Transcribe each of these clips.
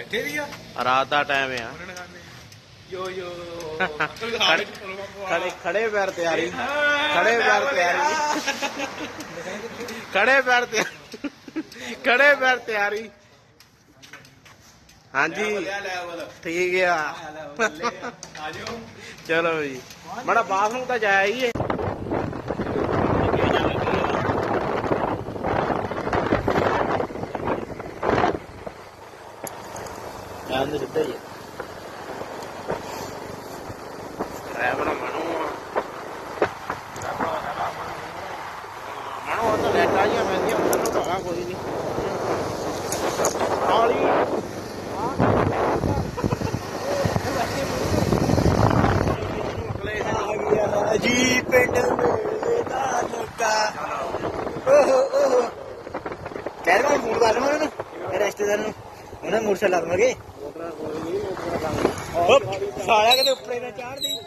ਇੱਥੇ ਦੀ ਆ? ਰਾਤ ਦਾ ਟਾਈਮ ਆ। ਉਹਨਾਂ ਨੇ ਖਾਣੇ ਯੋ ਯੋ। ਖੜੇ ਖੜੇ ਖੜੇ ਪੈਰ ਤਿਆਰੀ। ਖੜੇ ਪੈਰ ਤਿਆਰੀ। ਖੜੇ ਪੈਰ ਤਿਆਰੀ। ਖੜੇ ਪੈਰ ਤਿਆਰੀ। ਹਾਂਜੀ। ਠੀਕ ਆ। ਆਜੋ ਚਲੋ ਜੀ। ਮੜਾ ਬਾਥਰੂਮ ਤਾਂ ਜਾਇਆ ਹੀ ਏ ਜਾਂਦੇ ਸਿੱਧੇ ਹੀ ਡਰਾਈਵਰ ਮਨੂ ਆ ਮਨੂ ਉਹ ਤਾਂ ਲੈਟਾ ਜੀਆਂ ਪੈਂਦੀਆਂ ਉਹਨਾਂ ਨੂੰ ਤਾਂ ਕੋਈ ਨਹੀਂ। ਹੌਲੀ ਜੀ ਪਿੰਡ ਮੇਲੇ ਦਾ ਲੋਕਾ ਓਹੋ ਓਹੋ ਕਹਿ ਮੈਂ ਫੋਨ ਕਰ ਲਵਾਂ ਨਾ ਰਿਸ਼ਤੇਦਾਰ ਨੂੰ। ਉਹਨਾਂ ਮੋਟਰਸਾਈਕਲ ਲਾ ਦਵਾਂਗੇ ਉਹ ਸਾਲਿਆ ਕਿਤੇ ਉੱਪਰੇ ਨਾ ਚਾੜਦੀ।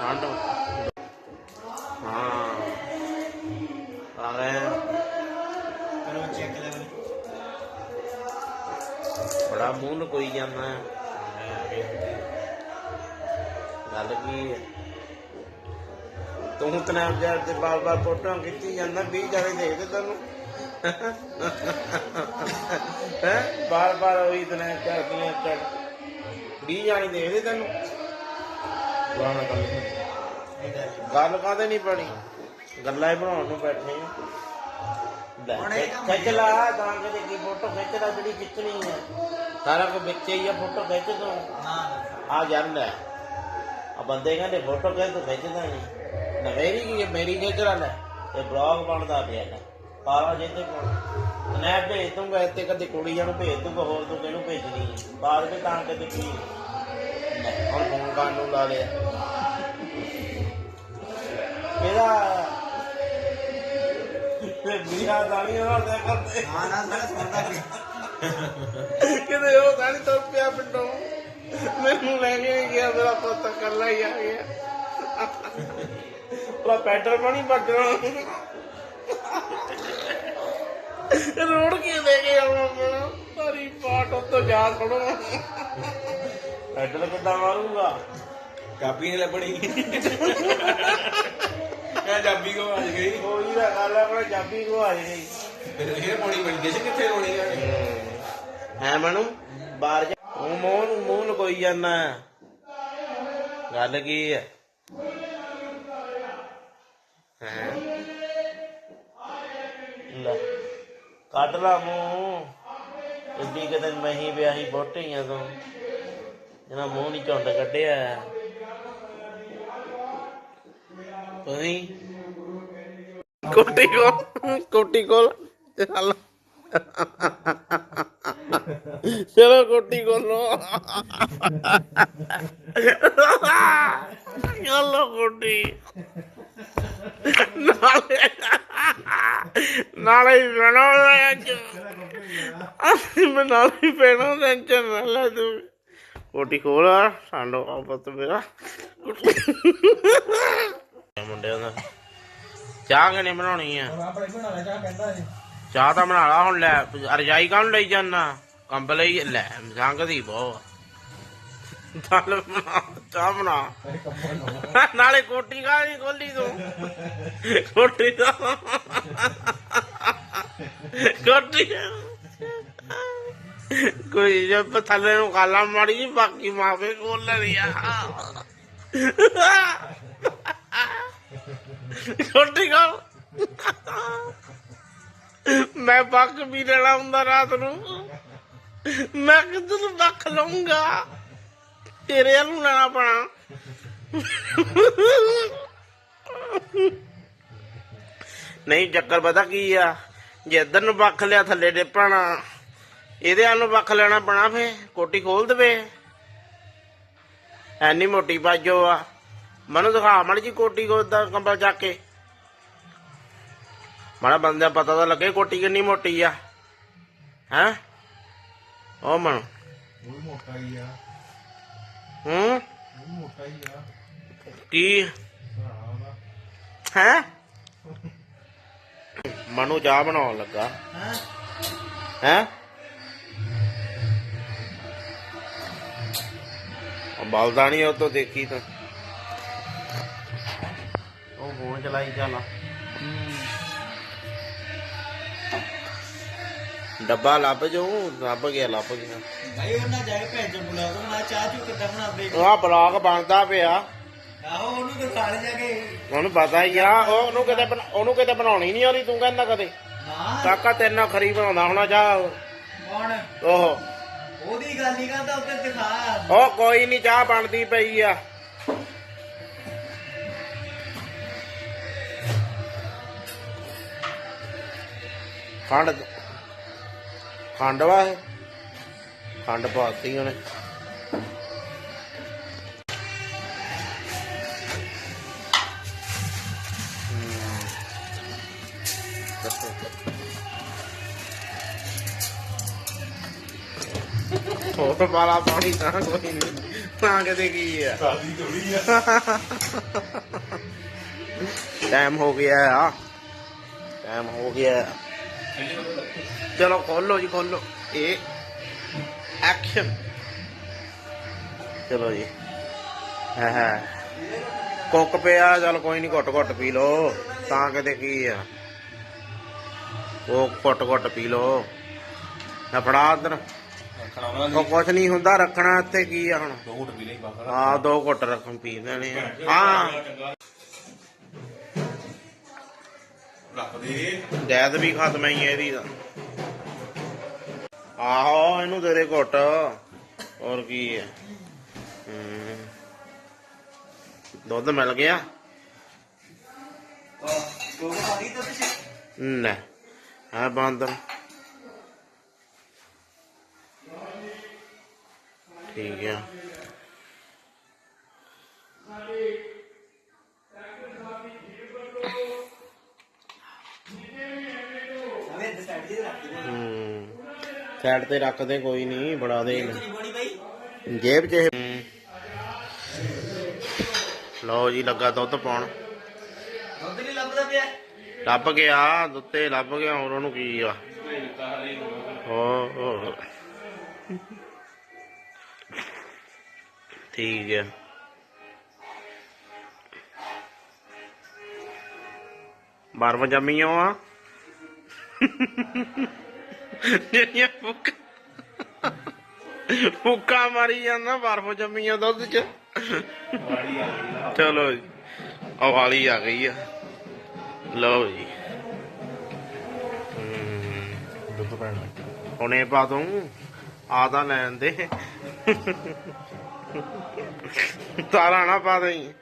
ਠੰਡ। ਕੋਈ ਜਾਂਦਾ ਹੈ। ਗੱਲ ਕੀ ਹੈ ਤੂੰ ਸਨੈਪਚੈਟ ਤੇ ਬਾਰ ਬਾਰ ਫੋਟੋਆਂ ਖਿੱਚੀ ਜਾਂਦਾ 20 ਜਾਣੇ ਦੇਖਦੇ ਤੈਨੂੰ। ਹੈ? ਬਾਰ ਬਾਰ ਉਹੀ ਸਨੈਪਚੈਟ ਦੀਆਂ ਚੱਲ 20 ਜਾਣੇ ਦੇਖਦੇ ਤੈਨੂੰ। ਪੁਰਾਣਾ ਗੱਲ ਗੱਲ ਕਾਹਦੇ ਨਹੀਂ ਬਣੀ? ਗੱਲਾਂ ਹੀ ਬਣਾਉਣ ਨੂੰ ਬੈਠੇ ਆ। ਖਿੱਚ ਲਾ ਤਾਂ ਕਿਤੇ ਕੀ ਫੋਟੋ ਖਿੱਚ ਲਾ ਜਿਹੜੀ ਖਿੱਚਣੀ ਹੈ ਸਾਰਾ ਕੁਝ ਵਿੱਚ ਹੀ ਆ ਫੋਟੋ ਖਿੱਚ ਤੂੰ। ਆ ਲੈ। ਆ ਬੰਦੇ ਕਹਿੰਦੇ ਫੋਟੋ ਖਿੱਚ ਤੂੰ ਖਿੱਚਦਾ ਨਹੀਂ। ਨਾ ਮੇਰੀ ਕੀ ਮੇਰੀ ਖਿੱਚ ਲਾ ਲੈ। ਤੇ ਬਲੌਗ ਬਣਦਾ ਪਿਆ ਲੈ ਪਾਲਾ ਜੇ ਤੇ ਸਨੈਪ ਭੇਜ ਦੂੰਗਾ ਇੱਥੇ ਕਦੇ ਕੁੜੀਆਂ ਨੂੰ ਭੇਜ ਦੂੰਗਾ ਹੋਰ ਤੂੰ ਕਿਹਨੂੰ ਭੇਜਣੀ ਹੈ ਬਾਅਦ ਵਿੱਚ ਤਾਂ ਕਦੇ ਕੀ ਲੈ, ਹੁਣ ਫੋਨ ਕਰਨ ਨੂੰ ਲਾ ਲਿਆ। ਇਹਦਾ ਤੇ ਮੀਰਾ ਦਾਣੀ ਹੋਰ ਦੇ ਕਰਦੇ ਹਾਂ ਨਾ ਸਾਲਾ ਸੁਣਦਾ ਕਿ ਕਿਤੇ ਉਹ ਦਾਣੀ ਤੁਰ ਪਿਆ ਪਿੰਡੋਂ। ਮੈਨੂੰ ਲੈ ਕੇ ਗਿਆ ਮੇਰਾ ਪੁੱਤ ਕੱਲਾ ਹੀ ਆ ਗਿਆ ਪੂਰਾ ਪੈਟਰ ਪਾਣੀ ਵੱਜਣਾ ਰੋੜ ਕੇ ਲੈ ਕੇ ਆਉਣਾ ਪੈਣਾ ਸਾਰੀ ਪਾਟ ਉੱਤੋਂ ਜਾ ਖੜੋ ਪੈਟਰ ਕਿੱਦਾਂ ਮਾਰੂਗਾ? ਕਾਪੀ ਨਹੀਂ ਲੱਭਣੀ। ਕਹ ਜਾਬੀ ਕੋ ਅੱਜ ਗਈ। ਕੋਈ ਦਾ ਗੱਲ ਹੈ ਪਰ ਜਾਬੀ ਕੋ ਆ ਗਈ। ਸੀ ਕਿੱਥੇ ਹੋਣੀ ਆ? ਹੈ ਮਨੂ ਬਾਹਰ ਜਾ। ਉਹ ਮੂੰਹ ਨੂੰ ਮੂੰਹ ਲਗੋਈ ਜਾਂਦਾ। ਗੱਲ ਕੀ ਹੈ ਹੈਂ? ਲੈ ਕੱਢ ਲਾ ਮੂੰਹ। ਇੱਡੀ ਕਿਤੇ ਮਹੀਂ ਵਿਆਹੀ ਬੋਟੀਆਂ ਤੋਂ। ਜਿਹਨਾਂ ਮੂੰਹ ਨਹੀਂ ਝੁੰਡ ਕੱਢਿਆ। ਤੁਸੀਂ? ਕੋਟੀ ਕੋਲ ਕੋਟੀ ਕੋਲ। ਚੱਲ ਚਲੋ ਕੋਟੀ ਕੋਲੋਂ ਚਲੋ ਕੋਟੀ ਨਾਲੇ ਨਾਲੇ ਹੀ ਪੈਣਾ ਅੱਜ ਮੈਂ ਨਾਲੇ ਹੀ ਪੈਣਾ ਟੈਨਸ਼ਨ ਨਾ ਲੈ ਤੂੰ ਕੋਟੀ ਚਾਹ ਤਾਂ ਬਣਾ ਲਾ ਹੁਣ ਲੈ, ਰਜਾਈ ਕਾਹਨੂੰ ਲਈ ਜਾਨਾ? ਕੰਬਲ ਹੀ ਲੈ ਸੰਗ ਦੀ ਬਹੁ ਬਣਾ, ਚਾਹ ਬਣਾ। ਨਾਲੇ ਕੋਟੀ ਕਾ ਨਹੀਂ ਖੋਲੀ ਤੂੰ? ਕੋਟੀ ਦਾ ਕੋਟੀ ਕੋਈ ਜਦ ਥੱਲੇ ਨੂੰ ਕਾਲਾ ਮਾੜੀ ਜੀ ਬਾਕੀ ਮਾਵੇ ਖੋਲ ਲੈਣੀ ਆ। ਕੋਟੀ ਕਾ ਮੈਂ ਬੱਕ ਵੀ ਲੈਣਾ ਹੁੰਦਾ ਰਾਤ ਨੂੰ। ਮੈਂ ਕਿੱਧਰ ਨੂੰ ਬੱਕ ਲਊਂਗਾ? ਤੇਰੇ ਵੱਲ ਨੂੰ ਲੈਣਾ ਪੈਣਾ। ਨਹੀਂ, ਚੱਕਰ ਪਤਾ ਕੀ ਆ? ਜੇ ਇੱਧਰ ਨੂੰ ਬੱਖ ਲਿਆ, ਥੱਲੇ ਡਿੱਪਣਾ। ਇਹਦੇ ਆਲ ਨੂੰ ਬੱਖ ਲੈਣਾ ਪੈਣਾ ਫੇ ਕੋਟੀ ਖੋਲ ਦੇਵੇ। ਐਨੀ ਮੋਟੀ ਬਾਜੋ ਆ। ਮੈਨੂੰ ਦਿਖਾ ਮੜ ਜੀ ਕੋਟੀ ਕੋ ਕੰਬਲ ਚੱਕ ਕੇ। ਮਾੜਾ ਬੰਦਿਆਂ ਪਤਾ ਤਾਂ ਲੱਗੇ ਕੋਟੀ ਕਿੰਨੀ ਮੋਟੀ ਆ। ਹੈ? ਉਹ ਮੋਟਾ ਹੀ ਆ। ਹੂੰ? ਉਹ ਮੋਟਾ ਹੀ ਆ। ਕੀ? ਭਰਾ ਦਾ ਹੈ? ਮਨੂ ਚਾਹ ਬਣਾਉਣ ਲੱਗਾ। ਹਾਂ? ਹੈ? ਬਲਦਾ ਨਹੀਂ ਉਹ ਤੋਂ ਦੇਖੀ ਤਾਂ। ਉਹ ਫੋਨ ਚਲਾਈ ਚੱਲ। ਡੱਬਾ ਲੱਭ ਜੋ ਲੱਭ ਗਿਆ ਲੱਭ ਗਿਆ। ਭਾਈ ਉਹਨਾਂ ਜਾ ਕੇ ਚੋਂ ਬੁਲਾ ਦੋ ਨਾ ਚਾਹ ਚੂ ਕਿੱਦਾਂ ਉਹ ਆ ਬਲੌਗ ਬਣਦਾ ਪਿਆ। ਆਹੋ ਉਹਨੂੰ ਦਿਖਾ ਲੈ ਜਾ ਕੇ। ਉਹਨੂੰ ਪਤਾ ਹੀ ਆ ਉਹ ਉਹਨੂੰ ਕਿਤੇ ਬਣਾ- ਉਹਨੂੰ ਕਿਤੇ ਬਣਾਉਣੀ ਨਹੀਂ ਆਉਂਦੀ ਤੂੰ ਕਹਿੰਦਾ ਕਦੇ। ਨਾ ਕਾਕਾ ਤੇਰੇ ਨਾਲ ਖਰੀ ਬਣਾਉਂਦਾ ਹੋਣਾ ਜਾ ਕੌਣ? ਉਹ। ਉਹਦੀ ਗੱਲ ਹੀ ਕਰਦਾ ਉੱਤੇ ਦਿਖਾ ਉਹ ਕੋਈ ਨਹੀਂ ਚਾਹ ਬਣਦੀ ਪਈ ਆ। ਖੰਡ ਖੰਡ ਵਾ ਇਹ? ਖੰਡ ਪਾਤੀ ਉਹਨੇ। ਹੋਰ ਵਾਲਾ ਪਾਣੀ ਤਾਂ ਕੋਈ ਨਹੀਂ। ਤਾਂ ਕਿਤੇ ਕੀ ਆ? ਸਾਦੀ ਥੋੜੀ ਆ। ਟਾਈਮ ਹੋ ਗਿਆ। ਆ ਟਾਈਮ ਹੋ ਗਿਆ। ਚਲੋ ਖੋਲੋ ਜੀ ਖੋਲੋ। ਇਹ ਐਕਸ਼ਨ ਚਲੋ ਜੀ। ਹਾਂ ਹਾਂ। ਕੁੱਕ ਪਿਆ ਚਲ ਕੋਈ ਨਹੀਂ ਘੁੱਟ ਘੁੱਟ ਪੀ ਲੋ ਤਾਂ ਕਿਤੇ ਕੀ ਆ? ਉਹ ਘੁੱਟ ਘੁੱਟ ਪੀ ਲੋ ਨਾ ਫੜਾ ਉਧਰ ਉਹ ਕੁਛ ਨਹੀਂ ਹੁੰਦਾ ਰੱਖਣਾ ਇੱਥੇ ਕੀ ਆ ਹੁਣ? ਦੋ ਘੁੱਟ ਪੀ ਲਈ ਬਾਹਰ ਆ ਦੋ ਘੁੱਟ ਰੱਖਣ ਪੀ ਲੈਣੇ ਆ। ਹਾਂ। ਦੇ ਜੈਦ ਵੀ ਖਤਮ ਹੀ ਹੈ ਇਹਦੀ ਆਹੋ ਇਹਨੂੰ ਤੇਰੇ ਘੁੱਟ। ਹੋਰ ਕੀ ਹੈ। ਦੁੱਧ ਮਿਲ ਗਿਆ। ਨਾ ਆ ਬਾਂਦਰ ਠੀਕ ਹੈ ਸਾਈਡ ਤੇ ਰੱਖ ਦੇ ਕੋਈ ਨਹੀਂ ਦੇ ਬਣੀ ਬਾਈ? ਜੇਬ 'ਚ ਇਹ- ਲਓ ਜੀ ਲੱਗਾ ਦੁੱਧ ਪਾਉਣ। ਦੁੱਧ ਨਹੀਂ ਲੱਭਦਾ ਪਿਆ? ਲੱਭ ਗਿਆ ਦੁੱਤੇ ਲੱਭ ਗਿਆ ਹੋਰ ਉਹਨੂੰ ਕੀ ਆ? ਹੋ ਹੋ ਠੀਕ ਹੈ ਬਾਰਵ ਜੰਮੀਆਂ ਆ। ਜਿਹੜੀਆਂ ਫੁੱਕ ਫੁੱਕਾ ਮਾਰੀ ਜਾਂਦਾ ਬਾਰਵ ਜੰਮੀਆਂ ਦੁੱਧ ਚ। ਚਲੋ ਜੀ ਆਵਾਲੀ ਆ ਗਈ ਆ। ਲਓ ਜੀ। ਹਮ, ਦੁੱਧ ਪੈਣਾ ਹੁਣੇ ਪਾ ਦੂੰ ਆ ਤਾਂ ਲੈਣ ਦੇ। ਤਾਰਾ ਨਾ ਪਾ ਦੇ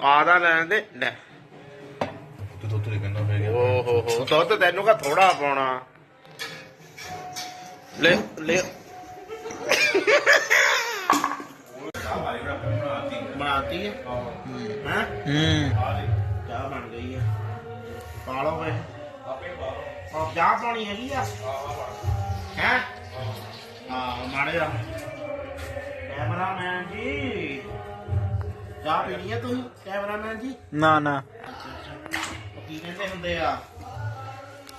ਆ ਤਾਂ ਲੈਣ ਦੇ। ਲੈ। ਤੇ ਦੁੱਧ ਦੇ ਕਿੰਨਾ ਪੈ ਗਿਆ ਓ ਹੋ ਹੋ ਦੁੱਧ ਤੈਨੂੰ ਕਾ ਥੋੜਾ ਪਾਉਣਾ। ਲੈ ਲੈ ਬਣਾਤੀ ਹੈ ਹਾਂ ਹੂੰ ਚਾਹ ਬਣ ਗਈ ਆ ਪਾ ਲਓ ਵੇ ਆ ਚਾਹ ਪਾਣੀ ਹੈਗੀ ਆ ਹੈ ਹਾਂ ਮਾੜੇ ਜਾ ਕੈਮਰਾਮੈਨ ਜੀ ਚਾਹ ਪੀਣੀ ਆ ਤੁਸੀਂ ਕੈਮਰਾਮੈਨ ਜੀ ਨਾ ਨਾ ਅੱਛਾ ਅੱਛਾ ਉਹ ਕੀ ਕਹਿੰਦੇ ਹੁੰਦੇ ਆ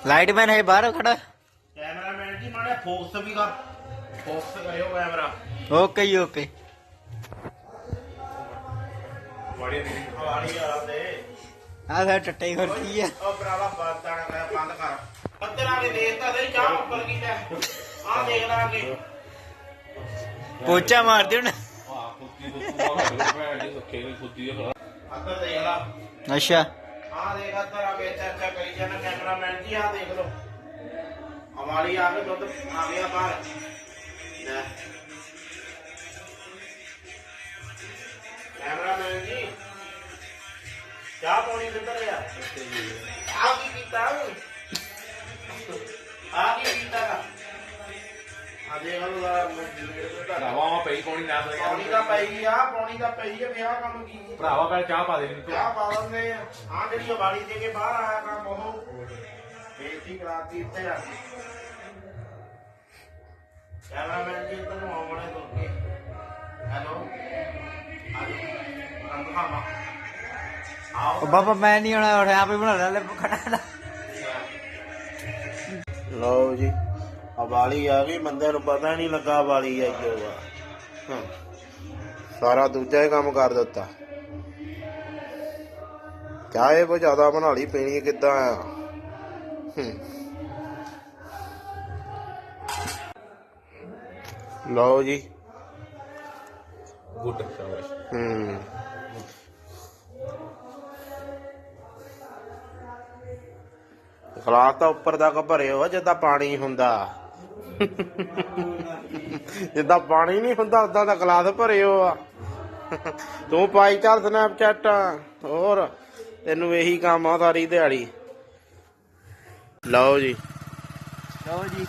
ਲਾਈਟਮੈਨ ਹੈ ਬਾਹਰ ਖੜਾ ਮਾੜਾ ਫੋਕਸ ਵੀ ਕਰ ਫੋਕਸ ਕਰਿਓ ਕੈਮਰਾ। Okay ji okay. ਵਾੜੀ ਦੀ ਵਾਲੀ ਆ ਦੇ ਆ ਫਿਰ ਟੱਟੇ ਖੜਕੀ ਆ। ਉਹ ਭਰਾਵਾ ਬੰਦ ਕਰ ਬੰਦ ਕਰ। ਅੰਦਰ ਆ ਕੇ ਦੇਖ ਤਾਂ ਸਹੀ ਚਾਹ ਉੱਪਰ ਕੀ ਲੈ ਆ ਦੇਖ ਲਾਂਗੇ ਪੋਚਾ ਮਾਰ ਦਿਓ ਨਾ। ਆ ਕੁੱਤੀ ਦੁੱਧ ਪਾ ਭੈਣ ਜੀ ਸੁੱਕੇ ਨਹੀਂ ਕੁੱਤੀ ਦਾ ਅੰਦਰ ਦੇਖ ਲਾ। ਅੱਛਾ। ਆ ਦੇਖ ਅੰਦਰ ਆ ਕੇ ਚਰਚਾ ਕਰੀ ਜਾਣਾ ਕੈਮਰਾਮੈਨ ਜੀ ਆ ਦੇਖ ਲਓ। ਹਮਾਰੀ ਆ ਕੇ ਦੁੱਧ ਆ ਗਿਆ ਬਾਹਰ। ਲੈ। ਕੈਮਰਾਮੈਨ ਜੀ ਚਾਹ ਪਾਣੀ ਕਿੱਧਰ ਆ? ਆ ਕੀ ਕੀਤਾ ਆ ਕੀ ਕੀਤਾ? ਆ ਲਓ ਆ ਮੈਂ ਭਰਾਵਾ ਪਈ ਕੋਣੀ ਨਾ ਪੌਣੀ ਦਾ ਪਈ ਆ ਪੌਣੀ ਦਾ ਪਈ ਆ ਵਿਆਹ ਕੰਮ ਕੀ? ਭਰਾਵਾ ਪਹਿਲਾਂ ਚਾਹ ਪਾ ਦੇ ਮੈਨੂੰ। ਕਿਆ ਪਾ ਦਿੰਦੇ ਆ। ਆ ਜਿਹੜੀ ਵਾਲੀ ਦੇ ਕੇ ਬਾਹਰ ਆਇਆ ਕੰਮ ਉਹ। ਬੇਇੱਜ਼ਤੀ ਕਰਾਤੀ ਇੱਥੇ ਕੇ। ਕੈਮਰਾਮੈਨ ਜੀ ਇੱਧਰ ਨੂੰ ਆਉਣੇ ਤੋਂ ਕੇ। ਹੈਲੋ? ਖਾਮਾ ਆਓ। ਬਾਬਾ ਮੈਂ ਨਹੀਂ ਆਉਣਾ ਉੱਠ ਆਪੇ ਬਣਾ ਲੈ ਲੈ ਖੜਾ ਲਓ ਜੀ ਆ ਵਾਲੀ ਆ ਗਈ ਬੰਦੇ ਨੂੰ ਪਤਾ ਨਹੀਂ ਲੱਗਾ ਵਾਲੀ ਆਈ ਹੋਗਾ ਹਾਂ ਸਾਰਾ ਦੂਜਾ ਹੀ ਕੰਮ ਕਰ ਦਿੱਤਾ। ਚਾਹੇ ਉਹ ਜ਼ਿਆਦਾ ਬਣਾ ਲਈ ਪੀਣੀ ਕਿੱਦਾਂ ਆ? ਹੂੰ। ਲਓ ਜੀ। ਗੁੱਡ ਸ਼ਾਬਾਸ਼। ਹੂੰ। ਗਲਾਸ ਤਾਂ ਉੱਪਰ ਤੱਕ ਭਰੇ ਹੋ ਜਿੱਦਾਂ ਪਾਣੀ ਹੁੰਦਾ। ਜਿੱਦਾਂ ਪਾਣੀ ਨਹੀਂ ਹੁੰਦਾ ਉਦਾਂ ਦਾ ਗਲਾਸ ਭਰੇ ਹੋ ਆ। ਤੂੰ ਪਾਈ ਚੱਲ ਸਨੈਪਚੈਟ। ਹੋਰ ਤੈਨੂੰ ਇਹੀ ਕੰਮ ਆ ਸਾਰੀ ਦਿਹਾੜੀ। ਲਓ ਜੀ। ਲਓ ਜੀ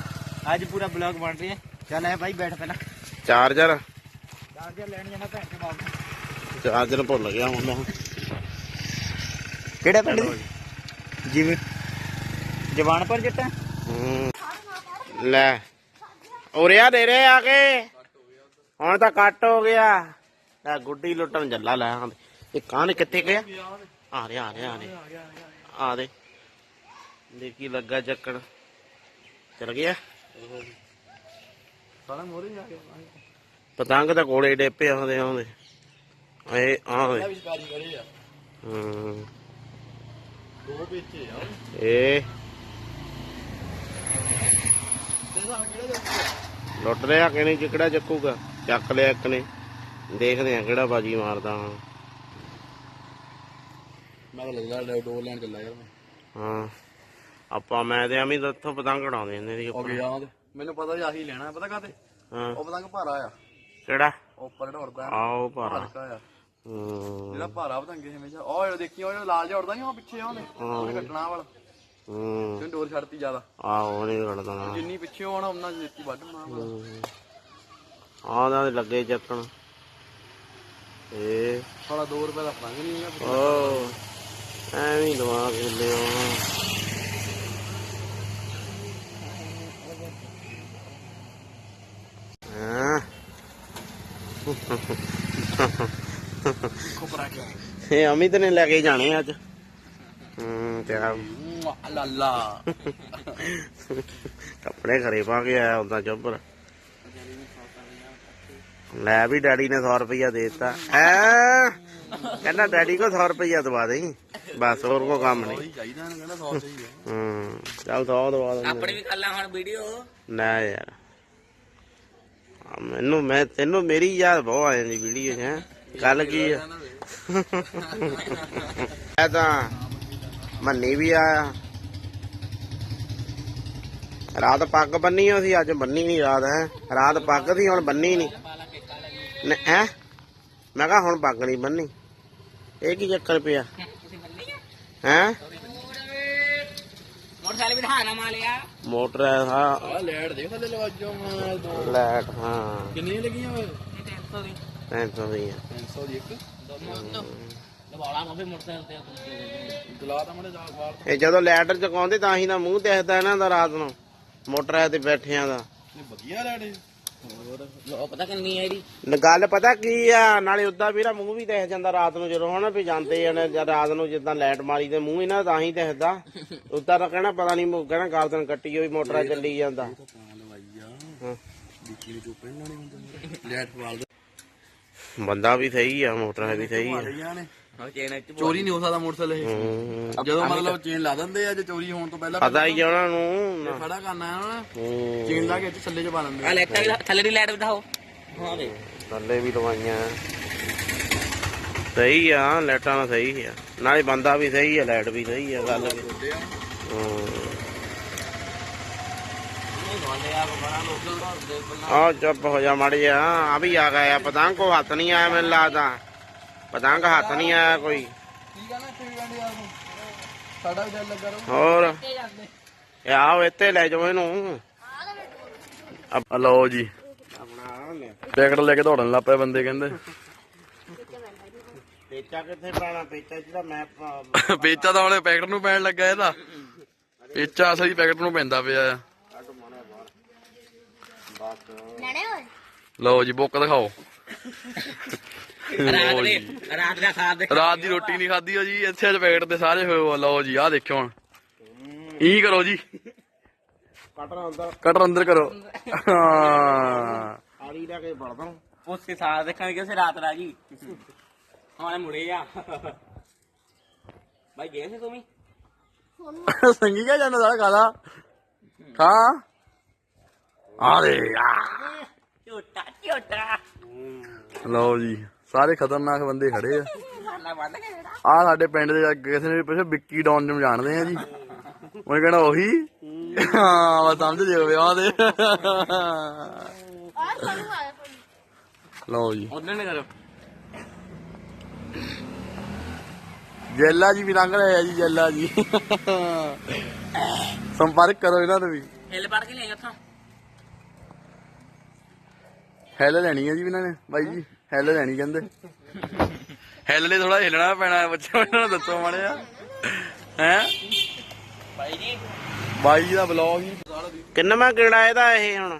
ਅੱਜ ਪੂਰਾ ਬਲੌਗ ਬਣ ਰਿਹਾ। ਚੱਲ ਐ ਭਾਈ ਬੈਠ ਪਹਿਲਾਂ। ਚਾਰਜਰ? ਚਾਰਜਰ ਲੈਣ ਜਾਣਾ ਭੈਣ ਕੇ ਬਾਪ ਚਾਰਜਰ ਭੁੱਲ ਗਿਆ ਹੁਣ ਮੈਂ। ਕਿਹੜਾ ਪਿੰਡ ਜਿਵੇਂ ਜਵਾਨਪੁਰ ਜੱਟਾ। ਲੈ। ਉਰਿਆ ਦੇ ਰੇ ਆ ਕੇ। ਹੁਣ ਤਾਂ ਕੱਟ ਹੋ ਗਿਆ। ਲੈ ਗੁੱਡੀ ਲੁੱਟਣ ਜੱਲਾ ਲੈ ਇਹ ਕਾਹਨ ਕਿੱਥੇ ਗਿਆ? ਆ ਰਿਹਾ ਆ ਰਿਹਾ ਆ ਰਿਹਾ। ਆ ਦੇ। ਦੇਖੀ ਲੱਗਾ ਚੱਕਣ। ਚਲ ਗਿਆ? ਸਾਲਾ ਮੋਰੇ ਜਾ ਕੇ ਪਤੰਗ ਤਾਂ ਕੋਲੇ ਡੇਪੇ ਆਉਂਦੇ ਆਉਂਦੇ। ਏ ਆਉਂਦੇ ਵਿਚਾਰੀ ਕਰੇ ਆ। ਹੂੰ। ਦੋ ਵੇਚੇ ਆ। ਏ। ਤੇ ਸਾਨੂੰ ਕਿਹੜਾ ਦੇ ਲੁੱਟ ਰਿਹਾ ਕਿ ਨਹੀਂ ਕਿਹੜਾ ਚੱਕੂਗਾ? ਚੱਕ ਲਿਆ ਇੱਕ ਨੇ। ਦੇਖਦੇ ਆ ਕਿਹੜਾ ਬਾਜੀ ਮਾਰਦਾ ਮੈਂ ਤਾਂ ਲੱਗਦਾ ਡੋਰ ਲੈਣ ਚੱਲਾ ਯਾਰ ਮੈਂ ਹਾਂ। ਆਪਾਂ ਮੈਂ ਤੇ ਐਵੇਂ ਦੱਥੋਂ ਪਤੰਗ ਉਡਾਉਂਦੇ ਹੁੰਦੇ ਸੀ ਹੋ ਉੱਪਰ। ਗਿਆ ਤੇ ਮੈਨੂੰ ਪਤਾ ਜੀ ਆਹੀ ਲੈਣਾ ਪਤਾ ਕਾਤੇ ਹਾਂ। ਉਹ ਪਤੰਗ ਭਾਰਾ ਆ। ਕਿਹੜਾ? ਉਹ ਉੱਪਰ ਜਿਹੜਾ ਉੜਦਾ ਆਓ ਭਾਰਾ। ਆ। ਹੂੰ। ਜਿਹੜਾ ਭਾਰਾ ਪਤੰਗੇ ਹਮੇਸ਼ਾ। ਉਹ ਜਿਹੜਾ ਦੇਖੀ ਉਹ ਜਿਹੜਾ ਲਾਲ ਜਿਹਾ ਉੜਦਾ ਨਹੀਂ ਉਹ ਪਿੱਛੇ ਉਹਨੇ ਉਹਨੇ ਕੱਟਣਾ ਵਾਲਾ। ਹੂੰ। ਉਹਨੇ ਡੋਰ ਛੱਡਤੀ ਜ਼ਿਆਦਾ। ਆਹੋ ਨਹੀਂ ਲੜਦਾ ਨਾ ਜਿੰਨੀ ਪਿੱਛੇ ਹੋਣਾ ਉਹਨਾਂ ਜੇਤੀ ਵੱਢ ਹੋਣਾ ਆਹ ਦੇ ਲੱਗੇ ਚੱਕਣ। ਏ। ਸਾਲਾ 2 ਰੁਪਏ ਦਾ ਪਤੰਗ ਨਹੀਂ ਹੈਗਾ। ਓ। ਐਵੇਂ ਦਿਮਾਗ ਹਿੱਲਿਓ ਹਾਂ ਖੁਪਰਾ ਕੇ ਇਹ ਅਮਿਤ ਨੇ ਲੈ ਕੇ ਜਾਣੇ ਅੱਜ। ਹੂੰ ਤੇ ਆ ਲੱਲਾ ਕੱਪੜੇ ਘਰੇ ਪਾ ਕੇ ਆਇਆ ਹੁੰਦਾ ਜੱਬਰ। ਲੈ ਵੀ ਡੈਡੀ ਨੇ 100 ਰੁਪਇਆ ਦੇ ਦਿੱਤਾ। ਐ ਕਹਿੰਦਾ ਡੈਡੀ ਕੋ 100 ਰੁਪਇਆ ਦਵਾ ਦੇਈ। ਬਸ ਹੋਰ ਕੋ ਕੰਮ ਨਹੀਂ। ਚਾਹੀਦਾ ਇਹਨੂੰ ਕਹਿੰਦਾ 100 ਚਾਹੀਦਾ ਹੂੰ ਚੱਲ 100 ਦਵਾ ਦੇ ਆਪਣੀ ਵੀ ਕਰ ਲਾ ਹੁਣ ਵੀਡੀਓ। ਨਾ ਯਾਰ। ਮੈਨੂੰ ਮੈਂ ਤੈਨੂੰ ਮੇਰੀ ਯਾਦ ਬਹੁਤ ਆ ਜਾਂਦੀ ਵੀਡੀਓ 'ਚ ਹੈ। ਗੱਲ ਕੀ ਆ? ਇਹ ਤਾਂ ਮੰਨੀ ਵੀ ਆਇਆ। ਰਾਤ ਪੱਗ ਬੰਨੀ ਹੋਈ ਸੀ ਅੱਜ ਬੰਨੀ ਨਹੀਂ ਰਾਤ ਹੈ। ਰਾਤ ਪੱਗ ਸੀ ਹੁਣ ਬੰਨੀ ਨਹੀਂ। ਹੈ? ਮੈਂ ਕਿਹਾ ਹੁਣ ਪੱਗ ਨਹੀਂ ਬੰਨੀ। ਇਹ ਕੀ ਚੱਕਰ ਪਿਆ? ਹੈ? ਮੋਟਰਸਾਈਕਲ ਵੀ ਦਿਖਾਣਾ ਮਾਲਿਆ। ਮੋਟਰ ਹੈ ਹਾਂ। ਆ ਲੈਟ ਦੇਖ ਥੱਲੇ ਲਵਾਜੋ ਮੈਂ ਦੋ ਲੈਟ ਹਾਂ। ਕਿੰਨੀਆਂ ਲੱਗੀਆਂ ਓਏ? 300 ਦੀ 300 ਦੀ ਆ 300 ਦੀ ਇੱਕ ਲਵਾਲਾ ਮੈਂ ਵੀ ਮੋਟਰਸਾਈਕਲ ਤੇ ਦਲਾ ਤਾਂ ਮੜੇ ਜਾ ਬਾਹਰ ਇਹ ਜਦੋਂ ਲੈਟਰ ਚਕਾਉਂਦੇ ਤਾਂ ਹੀ ਨਾ ਮੂੰਹ ਦਿਖਦਾ ਇਹਨਾਂ ਦਾ ਰਾਤ ਨੂੰ। ਮੋਟਰ ਤੇ ਬੈਠਿਆਂ ਦਾ। ਇਹ ਵਧੀਆ ਲੈਟ ਹੋਰ ਉਹ ਪਤਾ ਕਿੰਨੀ ਹੈ ਇਹਦੀ। ਨ- ਗੱਲ ਪਤਾ ਕੀ ਆ ਨਾਲੇ ਉਦਾਂ ਵੀਰਾ ਮੂੰਹ ਵੀ ਦਿਖ ਜਾਂਦਾ ਰਾਤ ਨੂੰ ਜਦੋਂ ਹਨਾ ਵੀ ਜਾਂਦੇ ਆ ਜਦ ਰਾਤ ਨੂੰ ਜਿੱਦਾਂ ਲਾਈਟ ਮਾਰੀ ਤੇ ਮੂੰਹ ਇਹਨਾਂ ਦਾ ਤਾਂ ਹੀ ਦਿਖਦਾ ਉਦਾਂ ਤਾਂ ਕਹਿਣਾ ਪਤਾ ਨਹੀਂ ਕਹਿਣਾ ਗਾਲਦਨ ਕੱਟੀ ਹੋਈ ਮੋਟਰਾਂ ਚੱਲੀ ਜਾਂਦਾ। ਬੰਦਾ ਵੀ ਸਹੀ ਆ ਮੋਟਰਾਂ ਵੀ ਸਹੀ ਆ। ਚੇਨ ਚੋਰੀ ਨਹੀਂ ਹੋ ਸਕਦਾ ਮੋਟਰਸਾਈਕਲ ਇਹ। ਜਦੋਂ ਮਤਲਬ ਚੇਨ ਲਾ ਦਿੰਦੇ ਆ ਜੇ ਚੋਰੀ ਹੋਣ ਤੋਂ ਪਹਿਲਾਂ ਪਤਾ ਹੀ ਆ ਉਹਨਾਂ ਨੂੰ। ਖੜਾ ਕਰਨਾ ਹੈ ਉਹਨਾਂ ਨੇ। ਚੇਨ ਲਾ ਕੇ ਥੱਲੇ ਚ ਪਾ ਦਿੰਦੇ ਆ। ਲੈਟਾਂ ਵੀ ਥੱਲੇ ਦੀ ਲਾਈਟ ਦਿਖਾਓ ਹਾਂ ਦੇ ਥੱਲੇ ਵੀ ਲਵਾਈਆਂ। ਸਹੀ ਆ ਲਾਈਟਾਂ ਤਾਂ ਸਹੀ ਆ। ਨਾਲੇ ਬੰਦਾ ਵੀ ਸਹੀ ਆ ਲਾਈਟ ਵੀ ਸਹੀ ਆ ਗੱਲ ਵੀ। ਆ ਚੁੱਪ ਹੋ ਜਾ ਮੜ ਜਾ ਆ ਵੀ ਆ ਗਿਆ ਪਤੰਗ ਕੋ ਹੱਥ ਨਹੀਂ ਆਇਆ ਮੈਨੂੰ ਲੱਗਦਾ। ਪਤੰਗ ਹੱਥ ਨਹੀਂ ਆਇਆ ਕੋਈ। ਕੀ ਕਹਿਣਾ ਇੱਥੇ ਵੀ ਗੰਢ ਯਾਰ ਨੂੰ ਸਾਡਾ ਵੀ ਦਿਲ ਲੱਗਾ ਰਹੂ। ਹੋਰ? ਇਹ ਆਓ ਇੱਥੇ ਲੈ ਜਾਓ ਇਹਨੂੰ। ਆ ਲਓ ਜੀ। ਆਪਣਾ ਲੈ ਕੇ ਦੌੜਨ ਲੱਗ ਪਏ ਬੰਦੇ ਕਹਿੰਦੇ। ਪੇਚਾ ਕਿੱਥੇ ਪਾਣਾ ਪੇਚਾ ਜਿਹੜਾ ਮੈਂ ਪਾ- ਪੇਚਾ ਤਾਂ ਹੁਣੇ ਪੈਕਟ ਨੂੰ ਪੈਣ ਲੱਗਾ ਇਹਦਾ। ਪੇਚਾ ਅਸਲੀ ਪੈਕਟ ਨੂੰ ਪੈਂਦਾ ਪਿਆ ਆ। ਲਓ ਜੀ ਬੁੱਕ ਦਿਖਾਓ। ਰਾਤ ਦੇ ਰਾਤ ਦਾ ਖਾਦ ਦੇ ਰਾਤ ਦੀ ਰੋਟੀ ਨਹੀਂ ਖਾਧੀ ਹੋ ਜੀ ਇੱਥੇ ਅੱਜ ਪੈਕਟ ਦੇ ਸਾਰੇ ਹੋਏ ਹੋ ਲਓ ਜੀ ਆਹ ਦੇਖਿਓ ਹੁਣ। ਈ ਕਰੋ ਜੀ? ਕਟਰ ਅੰਦਰ ਕਟਰ ਅੰਦਰ ਕਰੋ। ਹਾਂ। ਆੜੀ ਲੈ ਕੇ ਵੜਦਾ ਉਸੇ ਸਾਲ ਦੇਖਾਂਗੇ ਕਿ ਉਸੇ ਰਾਤ ਦਾ ਜੀ। ਹਾਂ ਮੁੜੇ ਆ। ਭਾਈ ਗਏ ਸੀ ਤੂੰ ਵੀ? ਸੰਗੀ ਕਾ ਜਾਂਦਾ ਸਾਰਾ ਕਾਲਾ ਹਾਂ? ਆ ਦੇ ਆ ਝੋਟਾ ਝੋਟਾ। ਲਓ ਜੀ। ਸਾਰੇ ਖਤਰਨਾਕ ਬੰਦੇ ਖੜੇ ਆ। ਆ ਸਾਡੇ ਪਿੰਡ ਦੇ ਕਿਸੇ ਨੇ ਪੁੱਛਿਆ ਵਿੱਕੀ ਡੌਨ ਨੂੰ ਜਾਣਦੇ ਆ ਜੀ। ਉਹਨੇ ਕਹਿਣਾ ਉਹੀ? ਹਾਂ ਬਸ ਸਮਝ ਜਿਓ ਵਿਆਹ ਦੇ ਲਓ ਜੀ। ਉਧਰ ਨੇ ਕਰੋ। ਜੈਲਾ ਜੀ ਵੀ ਲੰਘ ਰਹੇ ਆ ਜੀ ਜੈਲਾ ਜੀ। ਸੰਪਰਕ ਕਰੋ ਇਹਨਾਂ ਨੂੰ ਵੀ। ਹਿੱਲ ਪੜ ਕੇ ਲੈ ਉੱਥੋਂ। ਹੈਲ ਲੈਣੀ ਹੈ ਜੀ ਇਹਨਾਂ ਨੇ ਬਾਈ ਜੀ। ਹੈਲ ਲੈਣੀ ਕਹਿੰਦੇ। ਹੈਲ ਲਈ ਥੋੜਾ ਹਿੱਲਣਾ ਪੈਣਾ ਬੱਚਾ ਇਹਨਾਂ ਨੂੰ ਦੱਸੋ ਮਾੜਿਆ ਹੈ? ਭਾਈ ਜੀ ਬਾਈ ਜੀ ਦਾ ਬਲੌਗ ਹੀ। ਕਿੰਨਵਾਂ ਕਿਹੜਾ ਇਹਦਾ ਇਹ ਹੁਣ?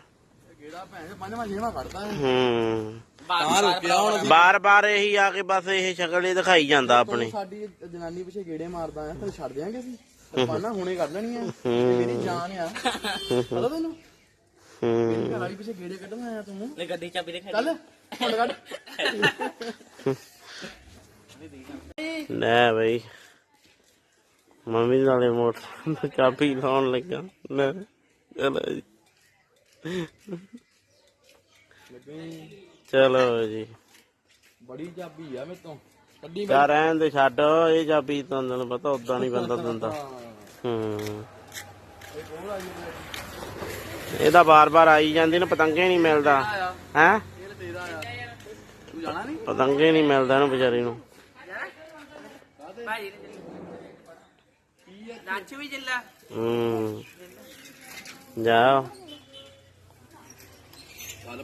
ਕਿਹੜਾ ਭੈਣ ਪੰਜਵਾਂ ਛੇਵਾਂ ਕੱਢਦਾ ਹੂੰ। ਤਾਂ ਰੁਕਿਆ ਹੁਣ ਅਸੀਂ। ਬਾਰ ਬਾਰ ਇਹੀ ਆ ਕੇ ਬਸ ਇਹ ਸ਼ਕਲ ਹੀ ਦਿਖਾਈ ਜਾਂਦਾ ਆਪਣੀ। ਸਾਡੀ ਜਨਾਨੀ ਪਿੱਛੇ ਗੇੜੇ ਮਾਰਦਾ ਆ ਫਿਰ ਛੱਡ ਦਿਆਂਗੇ ਅਸੀਂ। ਪਾਣਾ ਹੁਣੇ ਕੱਢ ਲੈਣੀ ਆ ਮੇਰੀ ਜਾਨ ਆ। ਪਤਾ ਤੈਨੂੰ? ਹੂੰ। ਮੇਰੀ ਘਰ ਵਾਲੀ ਪਿੱਛੇ ਗੇੜੇ ਕੱਢਣ ਆਇਆ ਤੂੰ। ਲੈ ਗੱਡੀ ਚਾਬੀ ਦੇ ਚੱਲ ਹੁਣ ਕੱਢ। ਲੈ ਬਈ। ਮੰਮੀ ਨਾਲੇ ਮੋਟਰ ਤੋਂ ਚਾਬੀ ਲਾਉਣ ਲੱਗਾ। ਲੈ ਚਲੋ ਜੀ। ਚਲੋ ਜੀ। ਬੜੀ ਚਾਬੀ ਆ ਮੇਰੇ ਤੋਂ। ਕੱਢੀ ਯਾਰ ਰਹਿਣ ਦੇ ਛੱਡ। ਇਹ ਚਾਬੀ ਤਾਂ ਤੈਨੂੰ ਪਤਾ ਉਦਾਂ ਨਹੀਂ ਬੰਦਾ ਦਿੰਦਾ। ਹੂੰ। ਇਹਦਾ ਬਾਰ-ਬਾਰ ਆਈ ਜਾਂਦੀ ਨਾ, ਪਤੰਗੇ ਨਹੀਂ ਮਿਲਦਾ। ਹੈ? ਇਹ ਨਹੀਂ ਪਤੰਗੇ ਨਹੀਂ ਮਿਲਦਾ ਇਹਨੂੰ ਵਿਚਾਰੀ ਨੂੰ। ਭਾਈ ਹੂੰ। ਜਾ। ਗੱਲ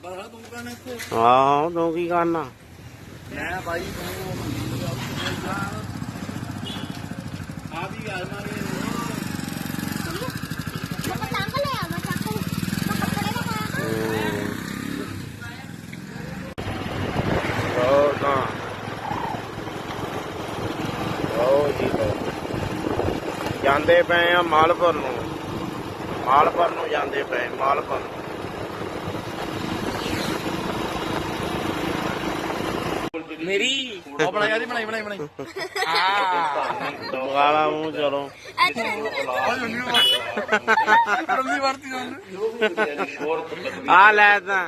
ਤੂੰ ਕੀ ਕਰਨਾ? ਮੈਂ ਬਾਈ, ਤੂੰ ਆ ਗੱਲ ਮਾਰੇ ਲਓ ਤਾਂ ਲਓ ਜੀ ਲਓ। ਜਾਂਦੇ ਪਏ ਆ ਮਾਲਪੁਰ ਨੂੰ। ਮਾਲਪੁਰ ਨੂੰ ਜਾਂਦੇ ਪਏ ਮਾਲਪੁਰ। ਨੂੰ ਮੇਰੀ? ਉਹ ਬਣਾਈ ਯਾਰੀ ਬਣਾਈ ਬਣਾਈ ਬਣਾਈ। ਗਾਲਾ ਮੂੰਹ ਚਲੋ। ਰੰਦੀ ਵਰਤੀ ਆ ਲੈ ਤਾਂ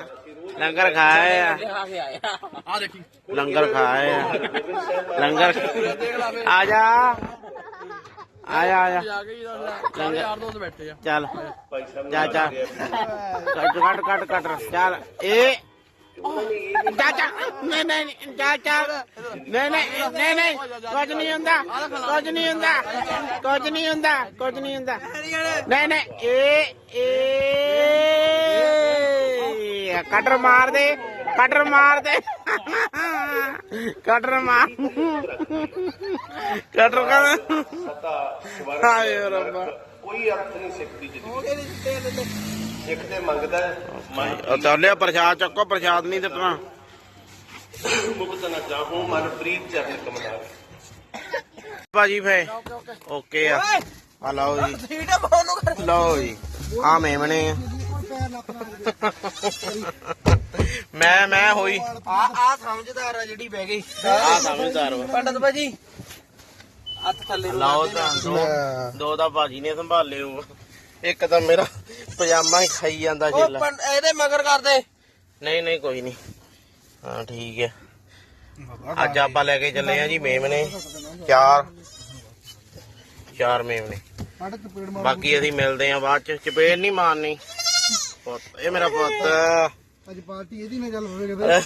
ਲੰਗਰ ਖਾਏ ਆ। ਆ। ਦੇਖੀ। ਲੰਗਰ ਖਾਏ ਆ। ਲੰਗਰ ਆ ਜਾ। ਆ ਜਾ ਆ ਜਾ। ਆ ਗਈ ਚਾਰ ਯਾਰ ਦੋਸਤ ਬੈਠੇ ਆ। ਚੱਲ। ਜਾ ਜਾ। ਕੱਟ ਕੱਟ ਕੱਟ ਕੱਟ। ਚੱਲ। ਇਹ ਜਾ ਨਹੀਂ ਨਹੀਂ ਜਾ ਨਹੀਂ ਨਹੀਂ ਨਹੀਂ ਨਹੀਂ। ਕੁਝ ਨਹੀਂ ਹੁੰਦਾ। ਕੁਝ ਨਹੀਂ ਹੁੰਦਾ। ਕੁਝ ਨਹੀਂ ਹੁੰਦਾ। ਕੁਝ ਨਹੀਂ ਹੁੰਦਾ। ਨਹੀਂ ਨਹੀਂ। ਇਹ ਇਹ ਕਟਰ ਮਾਰ ਦੇ। ਕਟਰ ਮਾਰ ਦੇ। ਕਟਰ ਮਾਰ। ਕਟਰ ਕਰ ਹਾਏ ਰੱਬਾ। ਕੋਈ ਅਰਥ ਨਹੀਂ ਸਿੱਖ ਦੀ ਜ਼ਿੰਦਗੀ। ਸਿੱਖ ਤੇ ਮੰਗਦਾ ਉਹ ਚੱਲਿਆ ਪ੍ਰਸ਼ਾਦ ਚੱਕੋ ਪ੍ਰਸ਼ਾਦ ਨਹੀਂ ਦਿੱਤਣਾ ਮੁਕਤ ਨਾ ਜਾਹੋ ਮਨ ਪ੍ਰੀਤ ਚਰਨ ਕਮਲਾ ਭਾਜੀ ਫੇ ਓਕੇ ਆ। ਆ ਲਓ ਜੀ। ਲਓ ਜੀ। ਆ ਮੇਮਣੇ ਆ। ਮੈਂ ਮੈਂ ਹੋਈ। ਆ ਆ ਸਮਝਦਾਰ ਆ ਜਿਹੜੀ ਬਹਿ ਗਈ। ਆ ਸਮਝਦਾਰ ਵਾ। ਪੰਡਤ ਭਾਜੀ ਹੱਥ ਥੱਲੇ ਨੂੰ ਲਾਓ ਤਾਂ ਦੋ ਦੋ ਦਾ ਭਾਜੀ ਨੇ ਸੰਭਾਲੇ ਹੋ ਇੱਕ ਤਾਂ ਮੇਰਾ ਪਜਾਮਾ ਹੀ ਖਾਈ ਜਾਂਦਾ ਉਹ ਛਿੱਲਾ ਪੰਡ- ਇਹਦੇ ਮਗਰ ਕਰਦੇ ਨਹੀਂ ਨਹੀਂ ਕੋਈ ਨਹੀਂ। ਹਾਂ ਠੀਕ ਹੈ। ਅੱਜ ਆਪਾਂ ਲੈ ਕੇ ਚੱਲੇ ਆ ਜੀ ਮੇਮਨੇ ਚਾਰ। ਚਾਰ ਮੇਮਨੇ ਬਾਕੀ ਅਸੀਂ ਮਿਲਦੇ ਆ ਬਾਅਦ ਚ। ਚਪੇੜ ਨਹੀਂ ਮਾਰਨੀ। ਪੁੱਤ ਇਹ ਮੇਰਾ ਪੁੱਤ। ਅੱਜ ਪਾਰਟੀ ਇਹਦੀ ਨਾਲ ਗੱਲ ਹੋਵੇਗਾ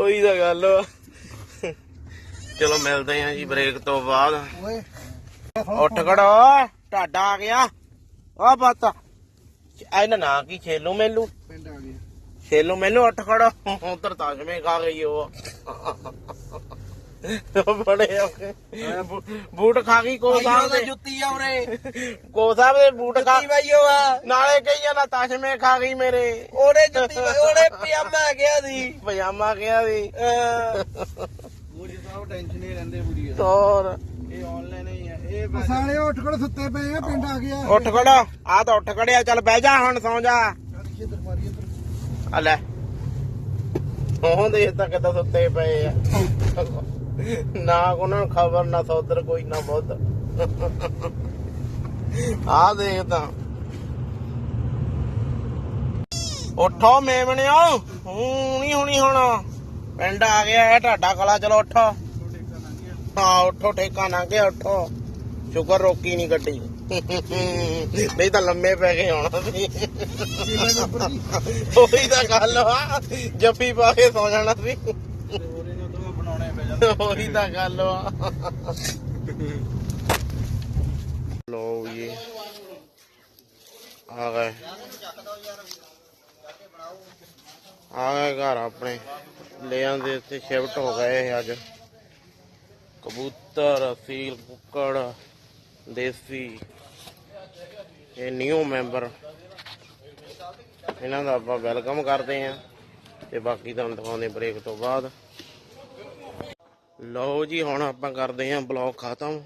ਉਹੀ ਤਾਂ ਗੱਲ ਵਾ। ਚਲੋ ਮਿਲਦੇ ਆ ਜੀ ਬ੍ਰੇਕ ਤੋਂ ਬਾਅਦ। ਓਏ। ਉੱਠ ਖੜੋ ਟਾਡਾ ਆ ਗਿਆ। ਆ ਪੁੱਤ ਇਹਨਾਂ ਨਾ ਕੀ? ਛੇਲੂ ਮੇਲੂ? ਪਿੰਡ ਆ ਗਿਆ। ਛੇਲੂ ਮੈਨੂੰ ਉੱਠ ਖੜੋ। ਉਧਰ ਤਾਜਮੇ ਖਾ ਗਈ ਉਹ। ਬੜੇ ਔਖੇ। ਬੂਟ ਖਾ ਗਈ ਕੋ ਸਾਹਿਬ ਦੇ ਜੁੱਤੀ ਆ ਉਰੇ। ਕੋ ਸਾਹਿਬ ਦੇ ਬੂਟ ਖਾ ਜੁੱਤੀ ਬਾਈਓ ਆ। ਨਾਲੇ ਕਹੀ ਜਾਂਦਾ ਤਾਜਮੇ ਖਾ ਗਈ ਮੇਰੇ। ਉਹਨੇ ਜੁੱਤੀ ਉਹਨੇ ਪਜਾਮਾ ਗਿਆ ਸੀ? ਪਜਾਮਾ ਕਿਹਾ ਵੀ ਬੂੜੀ ਸਾਹਿਬ ਟੈਨਸ਼ਨ ਹੀ ਰਹਿੰਦੇ ਬੂੜੀ ਤੋਰ ਇਹ ਆਨਲਾਈਨ ਹੀ ਆ। ਇਹ ਸਾਲੇ ਉੱਠ ਖੜ ਸੁੱਤੇ ਪਏ ਆ ਪਿੰਡ ਆ ਗਿਆ ਉੱਠ ਖੜਾ ਆ ਤਾਂ ਉੱਠ ਖੜਿਆ ਚੱਲ ਬਹਿ ਜਾ ਹੁਣ ਸੌਂ ਜਾ। ਆ ਲੈ। ਉਹ ਦੇ ਤਾਂ ਕਿਦਾਂ ਸੁੱਤੇ ਪਏ ਆ। ਨਾ ਉਹਨਾਂ ਨੂੰ ਖਬਰ ਨਾ ਸੌਦਰ ਕੋਈ ਨਾ ਬੁੱਧ। ਆ ਦੇਖ ਤਾਂ। ਉੱਠੋ ਮੇਮਣਿਓ ਹੁਣੀ ਹੁਣੀ ਹੁਣ। ਪਿੰਡ ਆ ਗਿਆ ਹੈ ਢਾਡਾ ਕਲਾ ਚਲੋ ਉੱਠੋ। ਹਾਂ ਉੱਠੋ ਠੇਕਾ ਨਾ ਗਿਆ ਉੱਠੋ। ਸ਼ੁਕਰ ਰੋਕੀ ਨਹੀਂ ਗੱਡੀ। ਨਹੀਂ ਤਾਂ ਲੰਮੇ ਪੈ ਗਏ ਹੋਣਾ। ਸੀ ਉਹੀ ਤਾਂ ਗੱਲ ਆ ਜੱਫੀ ਪਾ ਕੇ ਸੌ ਜਾਣਾ ਸੀ। ਉਹੀ ਤਾਂ ਗੱਲ ਆ ਲੋ ਜੀ। ਆ ਗਏ। ਆ ਗਏ ਘਰ ਆਪਣੇ। ਲੈ ਆਂਦੇ ਇੱਥੇ ਸ਼ਿਫਟ ਹੋ ਗਏ ਅੱਜ। ਕਬੂਤਰ ਸੀਲ ਕੁੱਕੜ, ਦੇਸੀ। ਇਹ ਨਿਊ ਮੈਂਬਰ ਇਹਨਾਂ ਦਾ ਆਪਾਂ ਵੈਲਕਮ ਕਰਦੇ ਆਂ ਤੇ ਬਾਕੀ ਤੁਹਾਨੂੰ ਦਿਖਾਉਂਦੇ ਬ੍ਰੇਕ ਤੋਂ ਬਾਅਦ। ਲਓ ਜੀ, ਹੁਣ ਆਪਾਂ ਕਰਦੇ ਆਂ ਬਲੌਗ ਖਤਮ।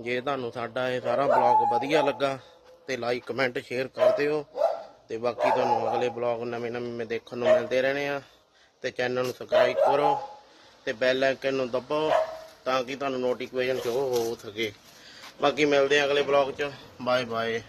ਜੇ ਤੁਹਾਨੂੰ ਸਾਡਾ ਇਹ ਸਾਰਾ ਬਲੌਗ ਵਧੀਆ ਲੱਗਾ ਤੇ ਲਾਈਕ, ਕਮੈਂਟ, ਸ਼ੇਅਰ ਕਰ ਦਿਓ। ਤੇ ਬਾਕੀ ਤੁਹਾਨੂੰ ਅਗਲੇ ਬਲੌਗ ਨਵੇਂ ਨਵੇਂ ਦੇਖਣ ਨੂੰ ਮਿਲਦੇ ਰਹਿਣੇ ਆ। ਤੇ ਚੈਨਲ ਨੂੰ ਸਬਸਕ੍ਰਾਈਬ ਕਰੋ ਤੇ ਬੈਲ ਆਈਕਨ ਨੂੰ ਦਬਾਓ ਤਾਂ ਕਿ ਤੁਹਾਨੂੰ ਨੋਟੀਫਿਕੇਸ਼ਨ ਸ਼ੋ ਹੋ ਸਕੇ। ਬਾਕੀ ਮਿਲਦੇ ਆ ਅਗਲੇ ਬਲੌਗ 'ਚ। Bye bye